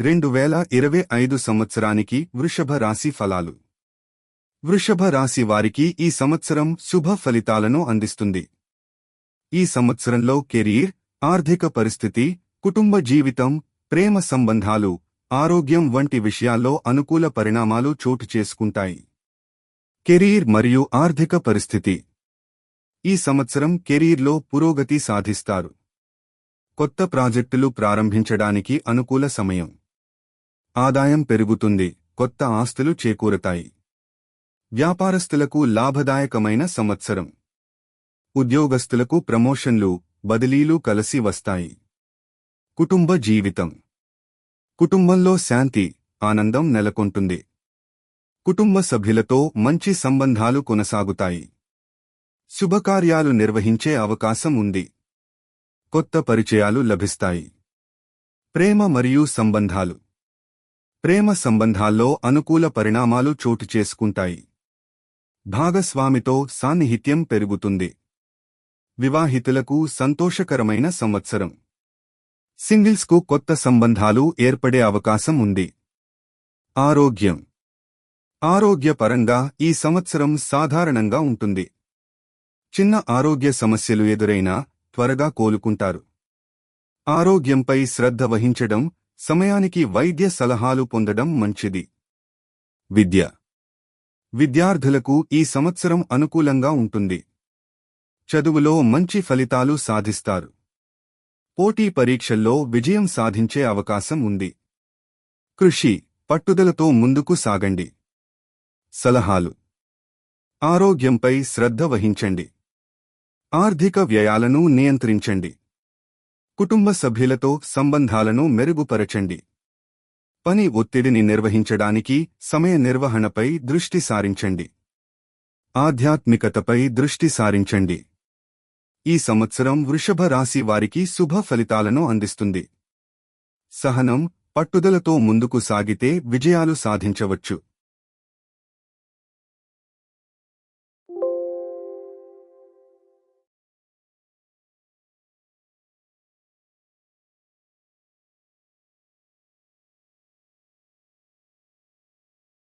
రెండు వేల ఇరవై ఐదు సంవత్సరానికి వృషభ రాశి ఫలాలు. వృషభ రాశి వారికి ఈ సంవత్సరం శుభ ఫలితాలను అందిస్తుంది. ఈ సంవత్సరంలో కెరీర్ ఆర్థిక పరిస్థితి కుటుంబ జీవితం ప్రేమ సంబంధాలు ఆరోగ్యం వంటి విషయాల్లో అనుకూల పరిణామాలు చోటు చేసుకుంటాయి. కెరీర్ మరియు ఆర్థిక పరిస్థితి. ఈ సంవత్సరం కెరీర్లో పురోగతి సాధిస్తారు. కొత్త ప్రాజెక్టులు ప్రారంభించడానికి అనుకూల సమయం. ఆదాయం పెరుగుతుంది కొత్త ఆస్తులు చేకూరతాయి. వ్యాపారస్తులకు లాభదాయకమైన సంవత్సరం. ఉద్యోగస్తులకు ప్రమోషన్లు బదిలీలు కలిసి వస్తాయి. కుటుంబ జీవితం. కుటుంబంలో శాంతి ఆనందం నెలకొంటుంది. కుటుంబ సభ్యులతో మంచి సంబంధాలు కొనసాగుతాయి. శుభకార్యాలు నిర్వహించే అవకాశం ఉంది. కొత్త పరిచయాలు లభిస్తాయి. ప్రేమ మరియు సంబంధాలు. ప్రేమ సంబంధాల్లో అనుకూల పరిణామాలు చోటు చేసుకుంటాయి. భాగస్వామితో సాన్నిహిత్యం పెరుగుతుంది. వివాహితులకు సంతోషకరమైన సంవత్సరం. సింగిల్స్కు కొత్త సంబంధాలు ఏర్పడే అవకాశం ఉంది. ఆరోగ్యం. ఆరోగ్యపరంగా ఈ సంవత్సరం సాధారణంగా ఉంటుంది. చిన్న ఆరోగ్య సమస్యలు ఎదురైనా త్వరగా కోలుకుంటారు. ఆరోగ్యంపై శ్రద్ధ వహించడం సమయానికి వైద్య సలహాలు పొందడం మంచిది. విద్య. విద్యార్థులకు ఈ సంవత్సరం అనుకూలంగా ఉంటుంది. చదువులో మంచి ఫలితాలు సాధిస్తారు. పోటీ పరీక్షల్లో విజయం సాధించే అవకాశం ఉంది. కృషి పట్టుదలతో ముందుకు సాగండి. సలహాలు. ఆరోగ్యంపై శ్రద్ధ వహించండి. ఆర్థిక వ్యయాలను నియంత్రించండి. కుటుంబ సభ్యులతో సంబంధాలను మెరుగుపరచండి. పని ఒత్తిడిని నిర్వహించడానికి సమయ నిర్వహణపై దృష్టి సారించండి. ఆధ్యాత్మికతపై దృష్టి సారించండి. ఈ సంవత్సరం వృషభ రాశి వారికి శుభ ఫలితాలను అందిస్తుంది. సహనం పట్టుదలతో ముందుకు సాగితే విజయాలు సాధించవచ్చు.